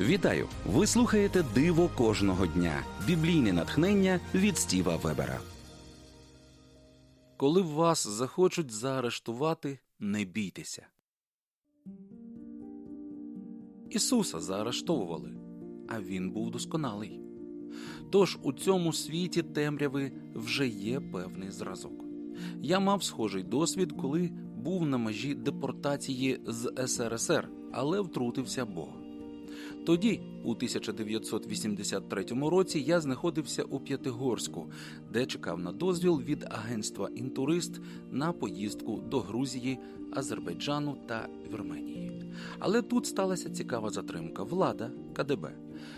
Вітаю! Ви слухаєте Диво кожного дня. Біблійне натхнення від Стіва Вебера. Коли вас захочуть заарештувати, не бійтеся. Ісуса заарештовували, а він був досконалий. Тож у цьому світі темряви вже є певний зразок. Я мав схожий досвід, коли був на межі депортації з СРСР, але втрутився Бог. Тоді, у 1983 році, я знаходився у П'ятигорську, де чекав на дозвіл від агентства Інтурист на поїздку до Грузії, Азербайджану та Вірменії. Але тут сталася цікава затримка. Влада КДБ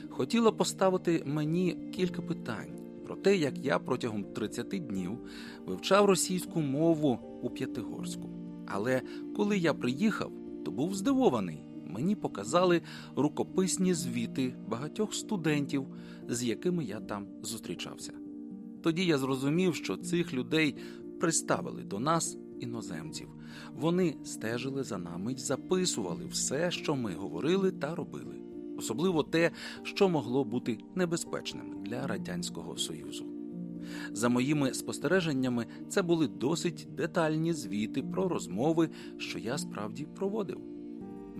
хотіла поставити мені кілька питань про те, як я протягом 30 днів вивчав російську мову у П'ятигорську. Але коли я приїхав, то був здивований. Мені показали рукописні звіти багатьох студентів, з якими я там зустрічався. Тоді я зрозумів, що цих людей приставили до нас, іноземців. Вони стежили за нами й записували все, що ми говорили та робили, особливо те, що могло бути небезпечним для Радянського Союзу. За моїми спостереженнями, це були досить детальні звіти про розмови, що я справді проводив.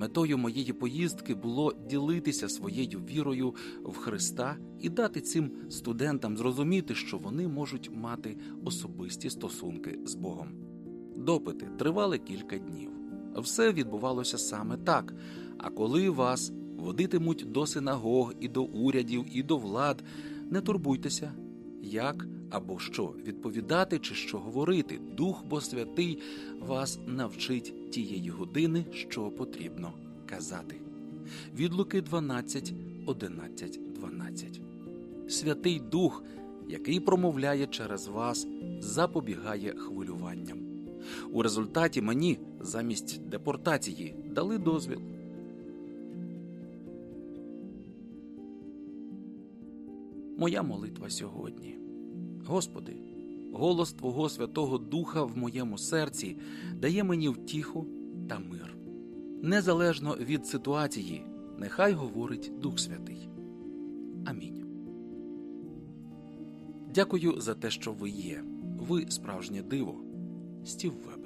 Метою моєї поїздки було ділитися своєю вірою в Христа і дати цим студентам зрозуміти, що вони можуть мати особисті стосунки з Богом. Допити тривали кілька днів. Все відбувалося саме так. А коли вас водитимуть до синагог і до урядів, і до влад, не турбуйтеся, як або що відповідати чи що говорити. Дух бо святий вас навчить тієї години, що потрібно казати. Від Луки 12, 11, 12. Святий Дух, який промовляє через вас, запобігає хвилюванням. У результаті мені замість депортації дали дозвіл. Моя молитва сьогодні. Господи, голос Твого Святого Духа в моєму серці дає мені втіху та мир. Незалежно від ситуації, нехай говорить Дух Святий. Амінь. Дякую за те, що ви є. Ви справжнє диво. Стів Веб.